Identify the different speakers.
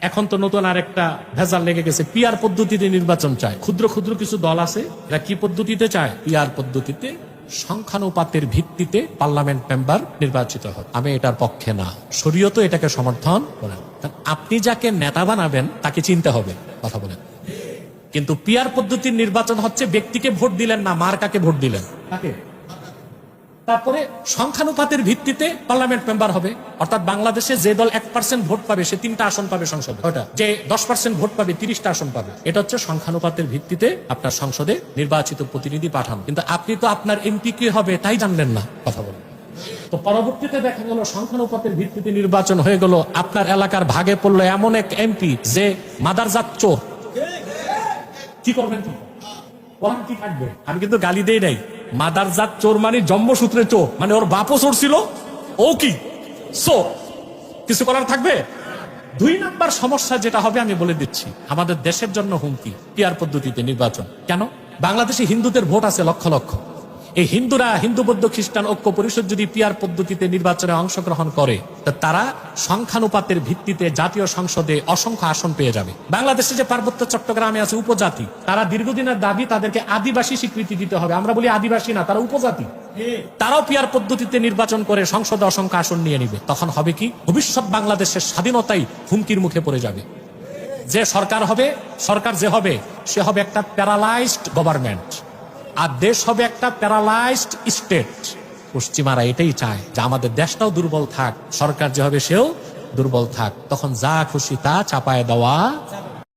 Speaker 1: এখন তো নতুন আরেকটা ভেজাল লেগে গেছে। পিয়ার পদ্ধতিতে নির্বাচন চায়। ক্ষুদ্র ক্ষুদ্র কিছু দল আছে, এরা কি পদ্ধতিতে চায়? পিয়ার পদ্ধতিতে সংখ্যানুপাতের ভিত্তিতে পার্লামেন্ট মেম্বার নির্বাচিত হয়। আমি এটার পক্ষে না। শরীয়ত এটাকে সমর্থন করেন আপনি যাকে নেতা বানাবেন, তাকে চিনতে হবে। কথা বলেন। কিন্তু পিয়ার পদ্ধতির নির্বাচন হচ্ছে, ব্যক্তিকে ভোট দিলেন না, মার্কাকে ভোট দিলেন। তারপরে সংখ্যানুপাতের ভিত্তিতে পার্লামেন্ট মেম্বার হবে। অর্থাৎ বাংলাদেশে যে দল এক পার্সেন্ট ভোট পাবে সে তিনটা আসন পাবে সংসদে। ওটা যে দশ পার্সেন্ট ভোট পাবে তিরিশটা আসন পাবে। এটা হচ্ছে সংখ্যানুপাতের ভিত্তিতে আপনার সংসদে নির্বাচিত প্রতিনিধি পাঠান। কিন্তু আপনি তো আপনার এমপি কি হবে তাই জানলেন না কথা বলেন। তো পরবর্তীতে দেখা গেল সংখ্যানুপাতের ভিত্তিতে নির্বাচন হয়ে গেল। আপনার এলাকার ভাগে পড়ল এমন এক এমপি যে মাদারজাত চোর। কি করবেন? কি কি থাকবে আমি কিন্তু গালি দেই নাই। মাদারজাত চোর মানে জন্মসূত্রে চোর। মানে ওর বাপও চোর ছিল, ও কি? সো কিছু করার থাকবে? দুই নাম্বার সমস্যা যেটা হবে আমি বলে দিচ্ছি, আমাদের দেশের জন্য হুমকি, পিয়ার পদ্ধতিতে নির্বাচন। কেন? বাংলাদেশে হিন্দুদের ভোট আছে লক্ষ লক্ষ। এই হিন্দুরা হিন্দু বৌদ্ধ খ্রিস্টান ঐক্য পরিষদ যদি পিয়ার পদ্ধতিতে নির্বাচনে অংশগ্রহণ করে তা তারা সংখ্যানুপাতের ভিত্তিতে জাতীয় সংসদে অসংখ্য আসন পেয়ে যাবে। বাংলাদেশে যে পার্বত্য চট্টগ্রামে আছে উপজাতি তারা দীর্ঘদিনের দাবি তাদেরকে আদিবাসী স্বীকৃতি দিতে হবে। আমরা বলি আদিবাসী না তারা উপজাতি। তারাও পিয়ার পদ্ধতিতে নির্বাচন করে সংসদে অসংখ্য আসন নিয়ে নিবে। তখন হবে কি? ভবিষ্যৎ বাংলাদেশের স্বাধীনতাই হুমকির মুখে পড়ে যাবে। যে সরকার হবে সরকার যে হবে সে হবে একটা প্যারালাইজড গভর্নমেন্ট আর দেশ হবে একটা প্যারালাইজড স্টেট। পশ্চিমারা এটাই চায় যে আমাদের দেশটাও দুর্বল থাক, সরকার যে হবে সেও দুর্বল থাক। তখন যা খুশি তা চাপায় দেওয়া